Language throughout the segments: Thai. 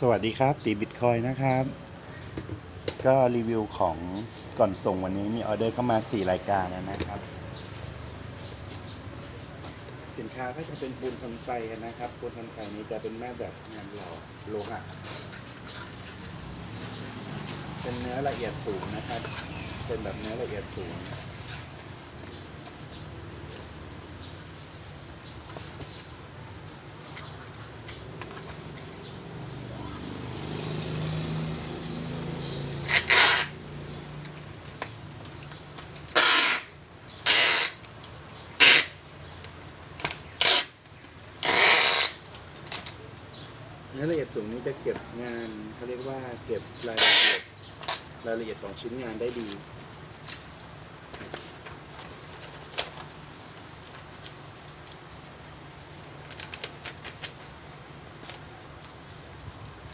สวัสดีครับ ตีบิตคอยนะครับ ก็รีวิวของก่อนส่งวันนี้มีออเดอร์เข้ามา 4 รายการแล้วนะครับ สินค้าก็จะเป็นปูนทนไฟนะครับ ปูนทนไฟนี้จะเป็นแม่แบบงานหล่อโลหะเป็นเนื้อละเอียดสูงนะครับ เป็นแบบเนื้อละเอียดสูง นื้อละเอียดสูงนี้จะเก็บงานเขาเรียกว่าเก็บรายละเอียดรายละเอียดของชิ้นงานได้ดี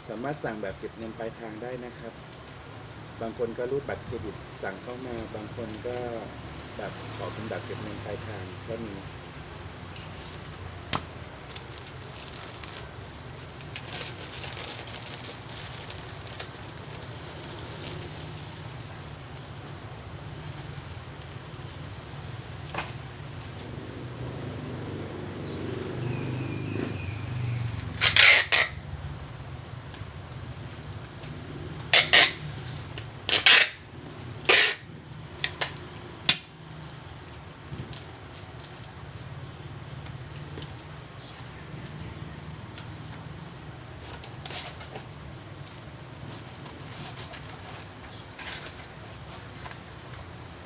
สามารถสั่งแบบเก็บเงินปลายทางได้นะครับ บางคนก็รูดบัตรเครดิตสั่งเข้ามา บางคนก็แบบขอเป็นแบบเก็บเงินปลายทางก็มี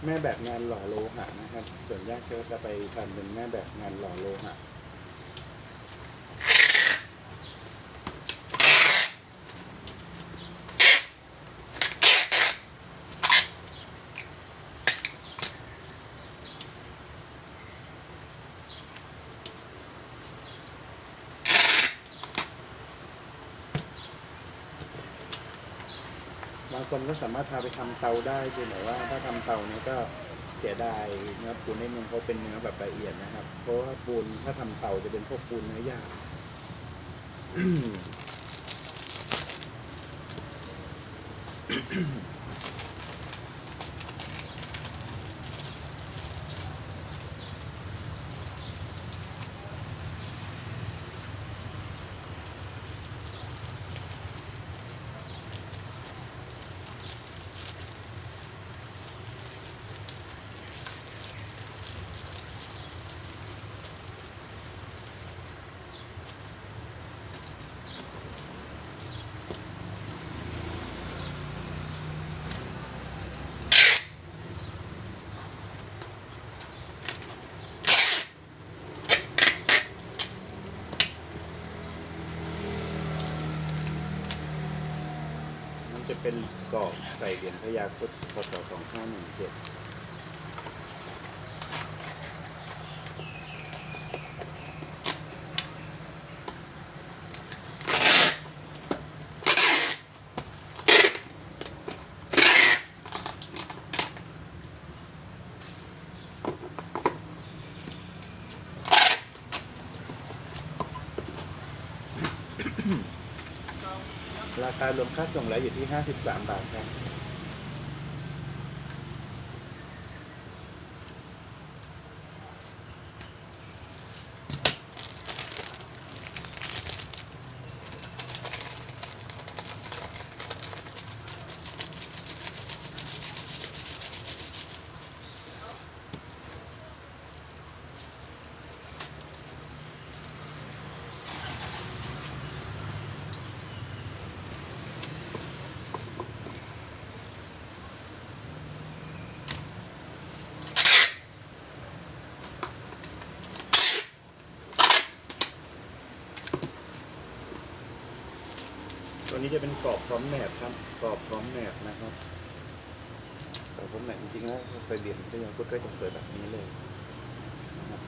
แม่แบบงานหล่อโลหะนะครับ ส่วนยากก็จะไปทำเป็นแม่แบบงานหล่อโลหะ บางคนก็สามารถพาไปทำเตาได้คือแต่ว่าถ้าทำเตาเนี่ยก็เสียดายเนื้อปูนนิดนึงเขาเป็นเนื้อแบบละเอียดนะครับ เพราะว่าปูนถ้าทำเตาจะเป็นพวกปูนเนื้อหยาบมั จะเป็นกรอบใส่เหรียญพญาครุดพศ2517 ราคารวมค่าส่งแล้วอยู่ที่ 53 บาทครับ นี้จะเป็นกรอบพร้อมแหนบครับ กรอบพร้อมแหนบนะครับกรอบพร้อมแหนบจริงๆแล้วใส่เหรียญพญาครุดก็จะสวยแบบนี้เลยนะครับ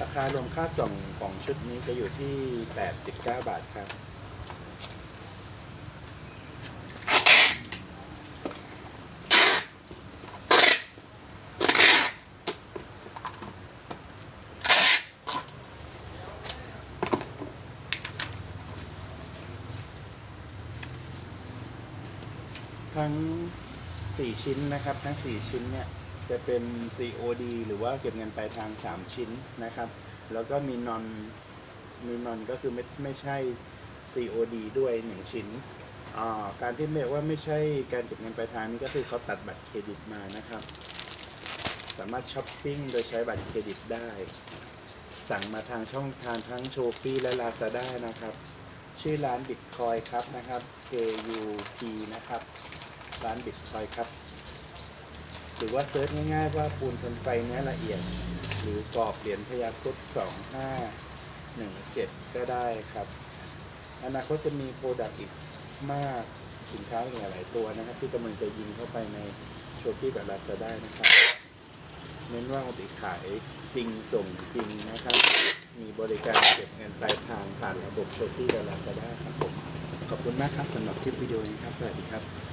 ราคารวมค่าส่งของชุดนี้จะอยู่ที่ 89 บาทครับ ทั้ง 4 ชิ้นนะครับ ทั้ง 4 ชิ้นเนี่ยจะเป็น COD หรือว่าเก็บเงินปลายทาง 3 ชิ้นนะครับ แล้วก็มีนอนมีนอนก็คือไม่ไม่ใช่ COD ด้วย 1 ชิ้นการที่เรียกว่าไม่ใช่การเก็บเงินปลายทางนี่ก็คือเขาตัดบัตรเครดิตมานะครับ สามารถช้อปปิ้งโดยใช้บัตรเครดิตได้ สั่งมาทางช่องทางทั้งโชปี้และ Lazada นะครับ ชื่อร้าน Bitcoin ครับนะครับ K U P นะครับ ร้าน Bitcoin ครับ หรือว่าเซิร์ชง่ายๆว่าปูนทนไฟเนื้อละเอียด หรือกรอบเหรียญพยาครุด2517 ก็ได้ครับ อนาคตจะมีโปรดักต์อีกมากสินค้าอีกหลายตัวนะครับ ที่กำลังจะยิงเข้าไปในโชปี้กับ Lazada นะครับ เน้นว่าปกติขายจริงส่งจริงนะครับ มีบริการเก็บเงินปลายทางผ่านระบบโชปี้กับ Lazada ครับผมขอบคุณมากครับสำหรับคลิปวิดีโอนี้ครับ สวัสดีครับ